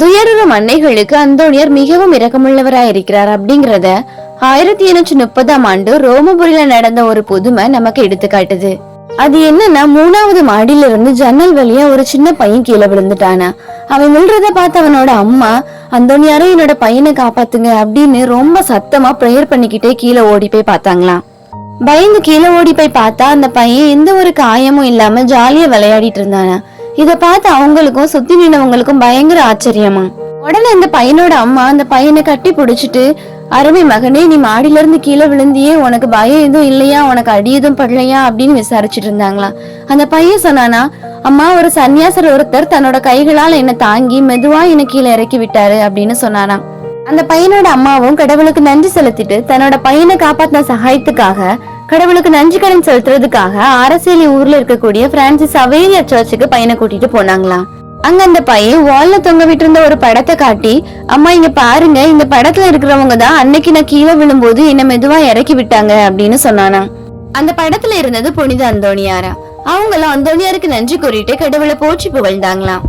துயருறும் அன்னைகளுக்கு அந்தோணியர் மிகவும் இரக்கமுள்ளவராயிருக்கிறார் அப்படிங்கறத ஆயிரத்தி எண்ணூற்றி முப்பதாம் ஆண்டு ரோமபுரியில நடந்த ஒரு புதுமை நமக்கு எடுத்துக்காட்டுது. அது என்னன்னா மூணாவது மாடியில இருந்து ஜன்னல் வழியா ஒரு சின்ன பையன் கீழே விழுந்துட்டானா. அவன் விழுறத பார்த்து அவனோட அம்மா அந்தோணியாரே என்னோட பையனை காப்பாத்துங்க அப்படின்னு ரொம்ப சத்தமா ப்ரேயர் பண்ணிக்கிட்டே கீழே ஓடி போய் பார்த்தாங்களாம். பயந்து கீழே ஓடி போய் பார்த்தா அந்த பையன் எந்த ஒரு காயமும் இல்லாம ஜாலியா விளையாடிட்டு இருந்தானா. இத பார்த்து அவங்களுக்கும் சுத்தி நின்னவங்களுக்கும் பயங்கர ஆச்சரியமா. உடனே அந்த பையனோட அம்மா அந்த பையனை கட்டி பிடிச்சிட்டு அருமை மகனே நீ மாடியில இருந்து கீழே விழுந்தியே உனக்கு பயம் எதுவும் இல்லையா? உனக்கு அடி எதுவும் படலையா? அப்படின்னு விசாரிச்சுட்டு இருந்தாங்களா. அந்த பையன் சொன்னானா அம்மா ஒரு சன்னியாசர் ஒருத்தர் தன்னோட கைகளால் என்னை தாங்கி மெதுவா என்னை கீழே இறக்கி விட்டாரு அப்படின்னு சொன்னானா. அந்த பையனோட அம்மாவும் கடவுளுக்கு நன்றி செலுத்திட்டு தன்னோட பையனை காப்பாத்தின சகாயத்துக்காக கடவுளுக்கு நன்றி கடன் செலுத்துறதுக்காக அரசியலி ஊர்ல இருக்கக்கூடிய பிரான்சிஸ் அவேரியா சர்ச்சுக்கு பையனை கூட்டிட்டு போனாங்களாம் அங்க அந்த பையன் வால்ல தொங்க விட்டிருந்த ஒரு படத்தை காட்டி அம்மா இங்க பாருங்க இந்த படத்துல இருக்கிறவங்க தான் அன்னைக்கு நான் கீழே விழும்போது என்ன மெதுவா இறக்கி விட்டாங்க அப்படின்னு சொன்னானா. அந்த படத்துல இருந்தது புனித அந்தோணியாரா. அவங்களும் அந்தோணியாருக்கு நன்றி கூறிட்டு கடவுளை போற்றி புகழ்ந்தாங்களாம்.